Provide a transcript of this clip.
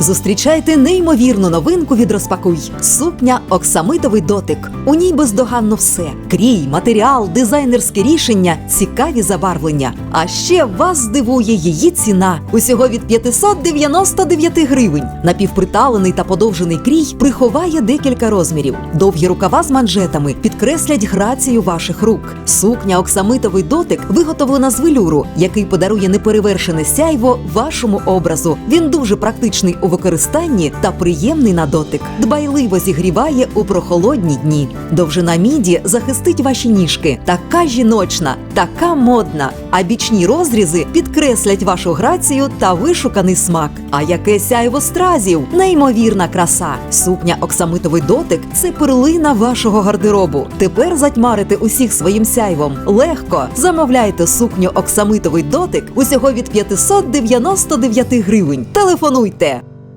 Зустрічайте неймовірну новинку від Розпакуй. Сукня Оксамитовий дотик. У ній бездоганно все: крій, матеріал, дизайнерське рішення, цікаві забарвлення. А ще вас здивує її ціна усього від 599 гривень. Напівприталений та подовжений крій приховає декілька розмірів. Довгі рукава з манжетами підкреслять грацію ваших рук. Сукня Оксамитовий дотик виготовлена з велюру, який подарує неперевершене сяйво вашому образу. Він дуже практичний використанні та приємний на дотик. Дбайливо зігріває у прохолодні дні. Довжина міді захистить ваші ніжки. Така жіночна, така модна. А бічні розрізи підкреслять вашу грацію та вишуканий смак. А яке сяйво стразів, неймовірна краса. Сукня Оксамитовий дотик це перлина вашого гардеробу. Тепер затьмарити усіх своїм сяйвом. Легко замовляйте сукню Оксамитовий дотик усього від 599 гривень. Телефонуйте.